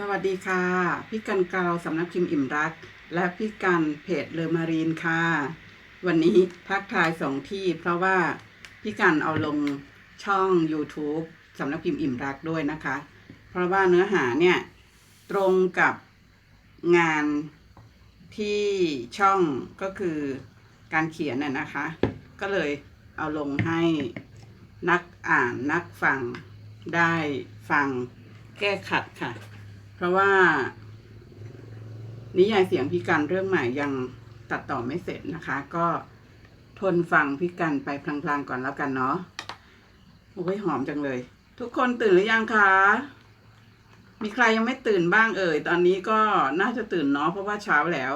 สวัสดีค่ะ พี่กันกาวสำนักพิมพ์อิ่มรัก และพี่กันเพจเลอมารีนค่ะ วันนี้ทักทายสองที่ เพราะว่าพี่กันเอาลงช่อง YouTube สำนักพิมพ์อิ่มรักด้วยนะคะ เพราะว่าเนื้อหาเนี่ย ตรงกับงานที่ช่องก็คือการเขียนน่ะนะคะ ก็เลยเอาลงให้นักอ่านนักฟังได้ฟังแก้ขัดค่ะ เพราะว่า นิยายเสียงพี่กันเรื่องใหม่ยังตัดต่อไม่เสร็จนะคะ ก็ทนฟังพี่กันไปพลางๆก่อนแล้วกันเนาะโอ้ยหอมจังเลย ทุกคนตื่นหรือยังคะ มีใครยังไม่ตื่นบ้างเอ่ย ตอนนี้ก็น่าจะตื่นเนาะเพราะว่าเช้าแล้ว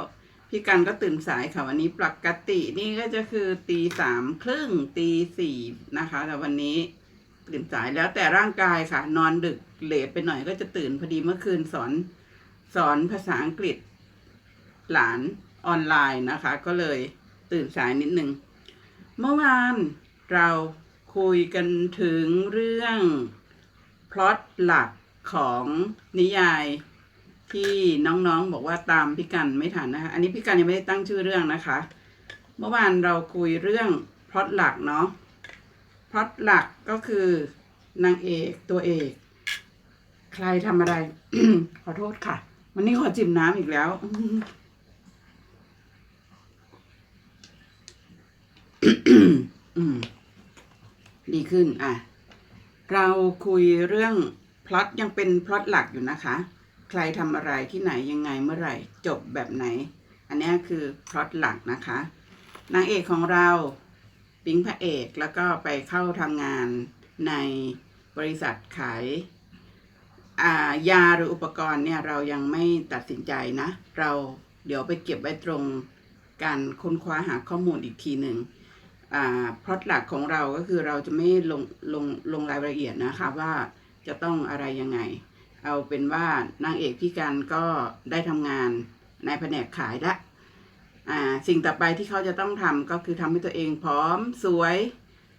พี่กันก็ตื่นสายค่ะวันนี้ปกตินี่ก็จะคือตีสามครึ่งตีสี่นะคะ แต่วันนี้ ตื่นสายแล้วแต่ร่างกายค่ะ นอนดึกเลทไปหน่อยก็จะตื่นพอดีเมื่อคืนสอนสอนภาษาอังกฤษ หลานออนไลน์นะคะ ก็เลยตื่นสายนิดนึง เมื่อวานเราคุยกันถึงเรื่องพล็อตหลักของนิยายที่น้องๆบอกว่าตามพี่กันไม่ทันนะคะ อันนี้พี่กันยังไม่ได้ตั้งชื่อเรื่องนะคะ เมื่อวานเราคุยเรื่องพล็อตหลักเนาะ พล็อตหลักก็คือนางเอกตัวเอก ใครทำอะไร ขอโทษค่ะ วันนี้ขอจิบน้ำอีกแล้ว ดีขึ้น อะ เราคุยเรื่องพล็อตยังเป็นพล็อตหลักอยู่นะคะ ใครทำอะไรที่ไหนยังไงเมื่อไหร่ จบแบบไหน อันนี้คือพล็อตหลักนะคะ นางเอกของเรา ปิ๊งพระเอกแล้วก็ไปเข้าทำงานในบริษัทขายายาหรืออุปกรณ์เนี่ยเรายังไม่ตัดสินใจนะ เราเดี๋ยวไปเก็บไว้ตรงการค้นคว้าหาข้อมูลอีกทีหนึ่งอ่าพล็อตหลักของเราก็คือเราจะไม่ลงลงลงรายละเอียดนะคะว่าจะต้องอะไรยังไง เอาเป็นว่านางเอกพี่กันก็ได้ทำงานในแผนกขายละ อ่าสิ่งต่อไปที่เขาจะต้องทำก็คือทำให้ตัวเองพร้อมสวย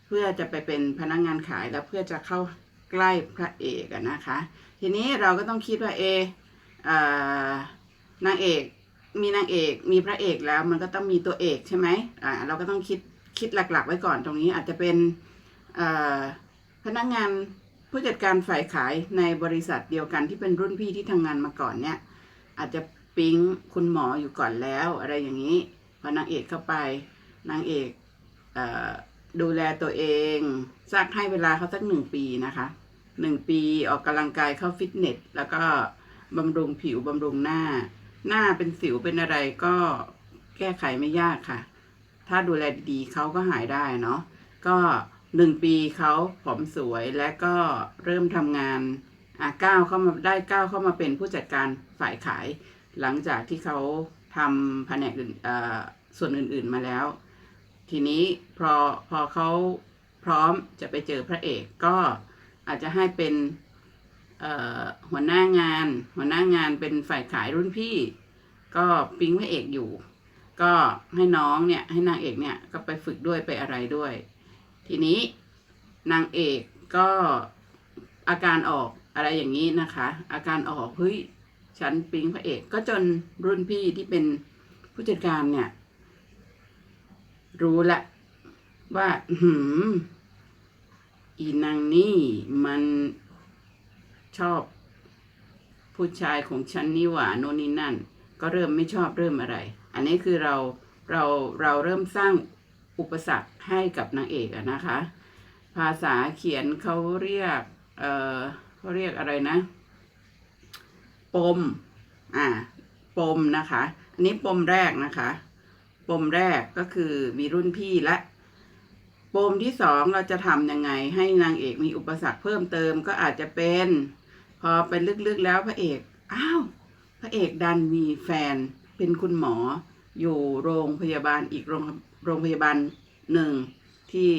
เพื่อจะไปเป็นพนักงานขายแล้วเพื่อจะเข้าใกล้พระเอกนะคะ ทีนี้เราก็ต้องคิดว่าเอเอ่อนางเอกมีนางเอกมีพระเอกแล้วมันก็ต้องมีตัวเอกใช่ไหมอ่าเราก็ต้องคิดคิดหลักๆ ไว้ก่อนตรงนี้อาจจะเป็นพนักงานผู้จัดการฝ่ายขายในบริษัทเดียวกันที่เป็นรุ่นพี่ที่ทำงานมาก่อนเนี่ย อาจจะ ปิ๊งคุณหมออยู่ก่อนแล้วอะไรอย่างนี้พอนางเอกเข้าไปนางเอกเอ่อดูแลตัวเองสักให้เวลาเขาสักหนึ่งปีนะคะหนึ่งปีออกกำลังกายเข้าฟิตเนสแล้วก็บำรุงผิวบำรุงหน้า หน้าเป็นสิวเป็นอะไรก็แก้ไขไม่ยากค่ะ ถ้าดูแลดีๆเขาก็หายได้เนาะก็หนึ่งปีเขาผอมสวยและก็เริ่มทำงานอะก้าวเข้ามาได้ก้าวเข้ามาเป็นผู้จัดการฝ่ายขาย หลังจากที่เขาทำแผนกอื่นส่วนอื่นๆมาแล้ว ทีนี้พอพอเขาพร้อมจะไปเจอพระเอกก็อาจจะให้เป็นหัวหน้างาน หัวหน้างานเป็นฝ่ายขายรุ่นพี่ ก็ปิ๊งพระเอกอยู่ ก็ให้น้องเนี่ยให้นางเอกเนี่ยก็ไปฝึกด้วยไปอะไรด้วย ทีนี้นางเอกก็อาการออกอะไรอย่างนี้นะคะ อาการออกเฮ้ย ฉันปิ๊งพระเอก ก็จนรุ่นพี่ที่เป็นผู้จัดการเนี่ย รู้ละ ว่าอื้อหืออีนางนี่มันชอบ ผู้ชายของฉันนี่หว่าโน่นนี่นั่น ก็เริ่มไม่ชอบเริ่มอะไร อันนี้คือเราเราเราเริ่มสร้างอุปสรรคให้กับนางเอกอะนะคะ ภาษาเขียนเขาเรียก เออเขาเรียกอะไรนะ ปม อ่า ปมนะคะ อันนี้ปมแรกนะคะ ปมแรกก็คือมีรุ่นพี่และ ปมที่สองเราจะทำยังไง ให้นางเอกมีอุปสรรคเพิ่มเติมก็อาจจะเป็น พอไปลึกๆแล้วพระเอก อ้าว พระเอกดันมีแฟน เป็นคุณหมอ อยู่โรงพยาบาลอีกโรงโรงพยาบาลหนึ่งที่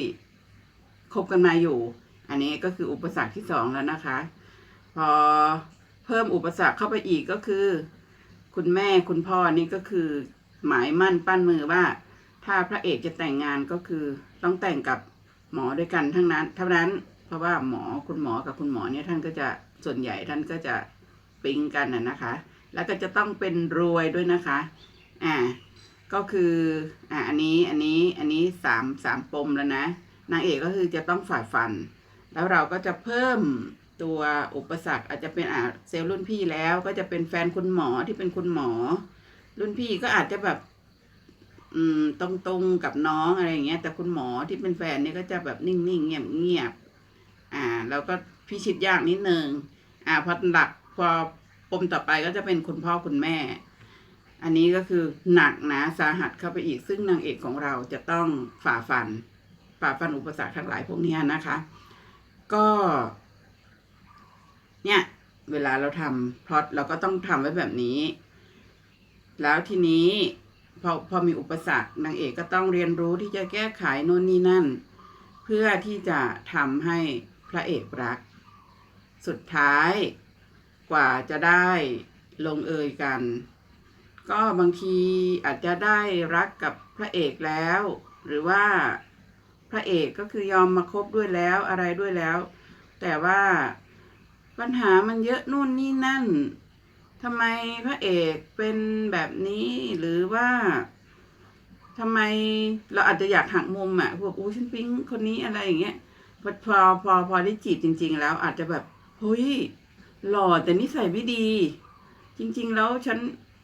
คบกันมาอยู่ อันนี้ก็คืออุปสรรคที่สองแล้วนะคะ พอ เพิ่มอุปสรรคเข้าไปอีกก็คือ คุณแม่คุณพ่อนี่ก็คือ หมายมั่นปั้นมือว่า ถ้าพระเอกจะแต่งงานก็คือต้องแต่งกับหมอด้วยกันทั้งนั้นเท่านั้นเพราะว่าหมอคุณหมอกับคุณหมอเนี่ยท่านก็จะส่วนใหญ่ท่านก็จะปิ๊งกันนะนะคะ แล้วก็จะต้องเป็นรวยด้วยนะคะอ่าก็คืออ่าอันนี้อันนี้อันนี้สามสามปมแล้วนะนางเอกก็คือจะต้องฝ่าฟัน แล้วเราก็จะเพิ่ม ตัวอุปสรรคอาจจะเป็นอาเซลล์รุ่นพี่แล้วก็จะเป็นแฟนคุณหมอที่เป็นคุณหมอ รุ่นพี่ก็อาจจะแบบ อืมตรงๆกับน้องอะไรอย่างเงี้ย แต่คุณหมอที่เป็นแฟนเนี่ยก็จะแบบนิ่งๆเงียบๆอ่าแล้วก็พิชิตยากนิดนึงอ่าพอหลักพอปมต่อไปก็จะเป็นคุณพ่อคุณแม่ อันนี้ก็คือหนักนะสาหัสเข้าไปอีกซึ่งนางเอกของเราจะต้องฝ่าฟัน ฝ่าฟันอุปสรรคทั้งหลายพวกนี้นะคะ ก็ เนี่ย เวลาเราทำพลอตเราก็ต้องทำไว้แบบนี้ แล้วทีนี้พอพอมีอุปสรรคนางเอกก็ต้องเรียนรู้ที่จะแก้ไขโน่นนี่นั่น เพื่อที่จะทำให้พระเอกรัก สุดท้ายกว่าจะได้ลงเอยกัน ก็บางทีอาจจะได้รักกับพระเอกแล้ว หรือว่าพระเอกก็คือยอมมาคบด้วยแล้วอะไรด้วยแล้ว แต่ว่า ปัญหามันเยอะนู่นนี่นั่นทำไมพระเอกเป็นแบบนี้หรือว่าทำไมเราอาจจะอยากหักมุมอะพวกอู้ฉันปิ๊งคนนี้อะไรอย่างเงี้ยพอพอพอพอได้จีบจริง ๆ แล้วอาจจะแบบเฮ้ยหล่อแต่นิสัยไม่ดี จริง ๆ แล้วฉัน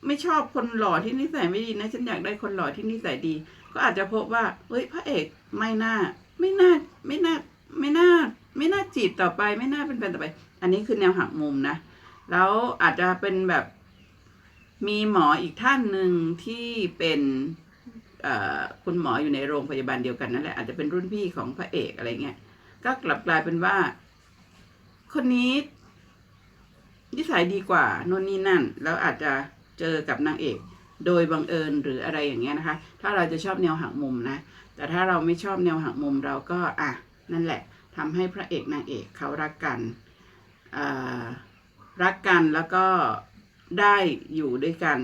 ไม่ชอบคนหล่อที่นิสัยไม่ดีนะ ฉันอยากได้คนหล่อที่นิสัยดี ก็อาจจะพบว่าเฮ้ยพระเอกไม่น่า ไม่น่าไม่น่า จีบต่อไปไม่น่าเป็นแฟนต่อไป อันนี้คือแนวหักมุมนะ แล้วอาจจะเป็นแบบมีหมออีกท่านหนึ่งที่เป็นคุณหมออยู่ในโรงพยาบาลเดียวกันนั่นแหละอาจจะเป็นรุ่นพี่ของพระเอกอะไรเงี้ยก็กลับกลายเป็นว่า คนนี้นิสัยดีกว่าโน่นนี่นั่น แล้วอาจจะเจอกับนางเอก โดยบังเอิญหรืออะไรอย่างเงี้ยนะคะ ถ้าเราจะชอบแนวหักมุมนะ แต่ถ้าเราไม่ชอบแนวหักมุมเราก็อะนั่นแหละ ทำให้พระเอกนางเอกเขารักกันรักกันแล้วก็ได้อยู่ด้วยกัน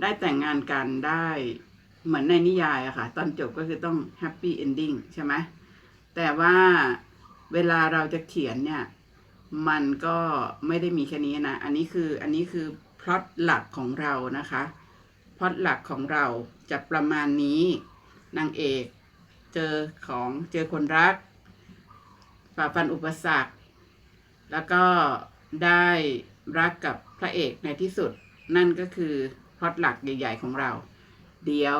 ได้แต่งงานกันได้เหมือนในนิยายอะค่ะ ตอนจบก็คือต้องแฮปปี้เอนดิ้งใช่ไหมแต่ว่าเวลาเราจะเขียนเนี่ย มันก็ไม่ได้มีแค่นี้นะ อันนี้คืออันนี้คือพล็อตหลักของเรานะคะพล็อตหลักของเราจะประมาณนี้นางเอก เจอของเจอคนรัก ฝ่าฟันอุปสรรค แล้วก็ได้รักกับพระเอกในที่สุด นั่นก็คือพล็อตหลักใหญ่ ๆ ของเรา เดี๋ยว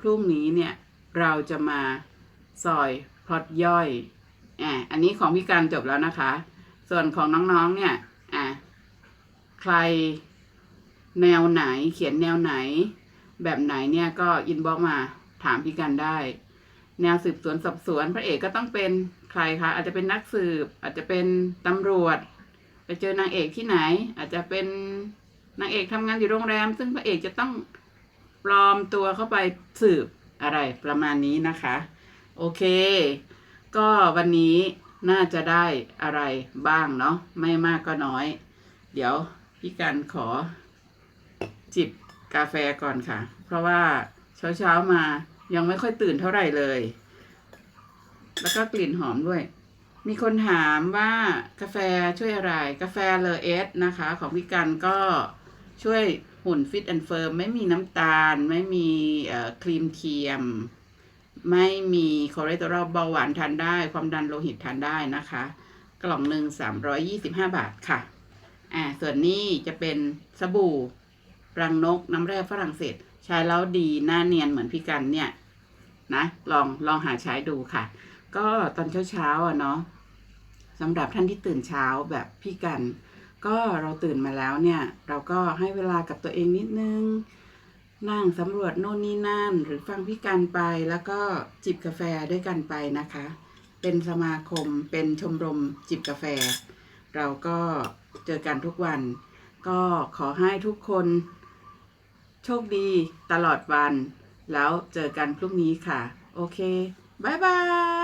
พรุ่งนี้เนี่ยเราจะมาซอยพล็อตย่อยอะอันนี้ของพี่การจบแล้วนะคะ ส่วนของน้องๆเนี่ยอะใครแนวไหนเขียนแนวไหน แบบไหนเนี่ยก็อินบ็อกมาถามพี่กันได้ แนวสืบสวนสอบสวนพระเอกก็ต้องเป็น ใครคะอาจจะเป็นนักสืบ อาจจะเป็นตำรวจ ไปเจอนางเอกที่ไหน อาจจะเป็นนางเอกทำงานอยู่โรงแรม ซึ่งพระเอกจะต้องปลอมตัวเข้าไปสืบอะไรประมาณนี้นะคะ โอเค ก็วันนี้น่าจะได้อะไรบ้างเนาะไม่มากก็น้อย เดี๋ยวพี่กันขอจิบกาแฟก่อนค่ะ เพราะว่าเช้าเช้าๆมายังไม่ค่อยตื่นเท่าไหร่เลย แล้วก็กลิ่นหอมด้วย มีคนถามว่ากาแฟช่วยอะไร กาแฟเลอเอสนะคะ ของพี่กันก็ช่วยหุ่นฟิตแอนด์เฟิร์มไม่มีน้ำตาล ไม่มีครีมเทียม ไม่มีคอเลสเตอรอลเบาหวานทานได้ ความดันโลหิตทานได้นะคะ กล่องหนึ่ง325 บาทค่ะอ่าส่วนนี้จะเป็นสบู่รังนกน้ำแร่ฝรั่งเศส ใช้แล้วดีหน้าเนียนเหมือนพี่กันเนี่ยนะลองลองหาใช้ดูค่ะ ก็ตอนเช้าๆอะเนาะสำหรับท่านที่ตื่นเช้าแบบพี่กัน ก็เราตื่นมาแล้วเนี่ย เราก็ให้เวลากับตัวเองนิดนึง นั่งสำรวจโน่นนี่นั่น หรือฟังพี่กันไปแล้วก็จิบกาแฟด้วยกันไปนะคะ เป็นสมาคมเป็นชมรมจิบกาแฟ เราก็เจอกันทุกวัน ก็ขอให้ทุกคนโชคดีตลอดวัน แล้วเจอกันพรุ่งนี้ค่ะ โอเคบ๊ายบาย